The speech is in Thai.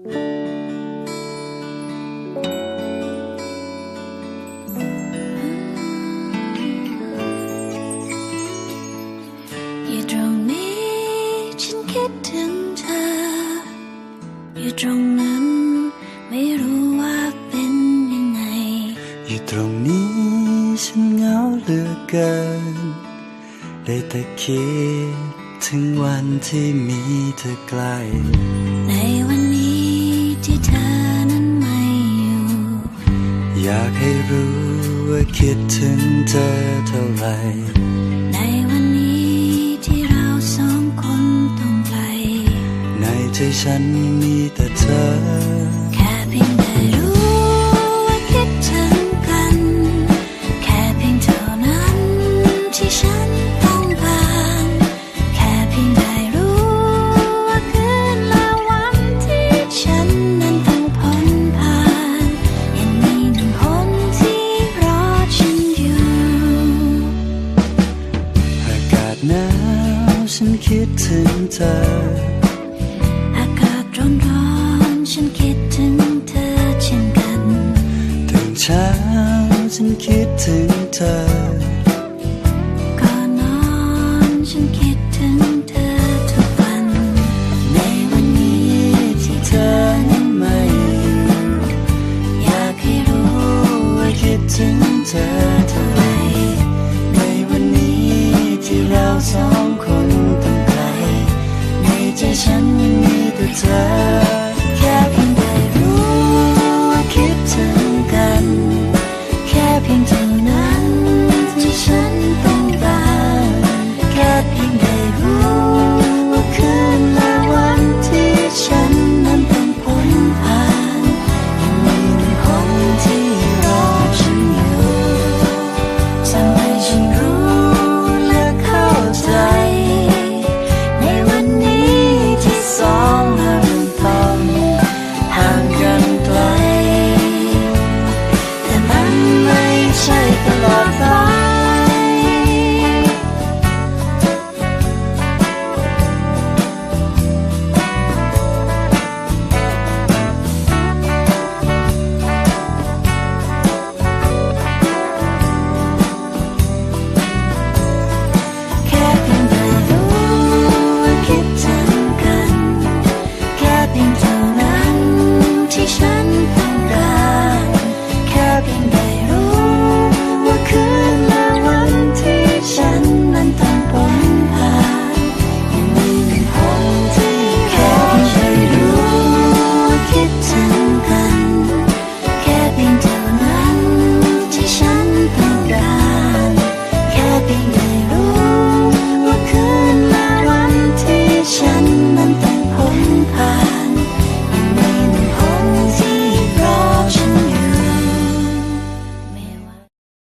อยู่ตรงนี้ฉันคิดถึงเธอ อยู่ตรงนั้นไม่รู้ว่าเป็นยังไง อยู่ตรงนี้ฉันเหงาเหลือเกิน ได้แต่คิดถึงวันที่มีเธอใกล้ ที่เธอนั้นไม่อยู่ อยากให้รู้ว่าคิดถึงเธอเท่าไหรในวันนี้ที่เราสองคนต้องไกลในใจฉันมีแต่เธอ หนาวฉันคิดถึงเธอ อากาศร้อนร้อนฉันคิดถึงเธอเช่นกัน ถึงเช้าฉันคิดถึงเธอ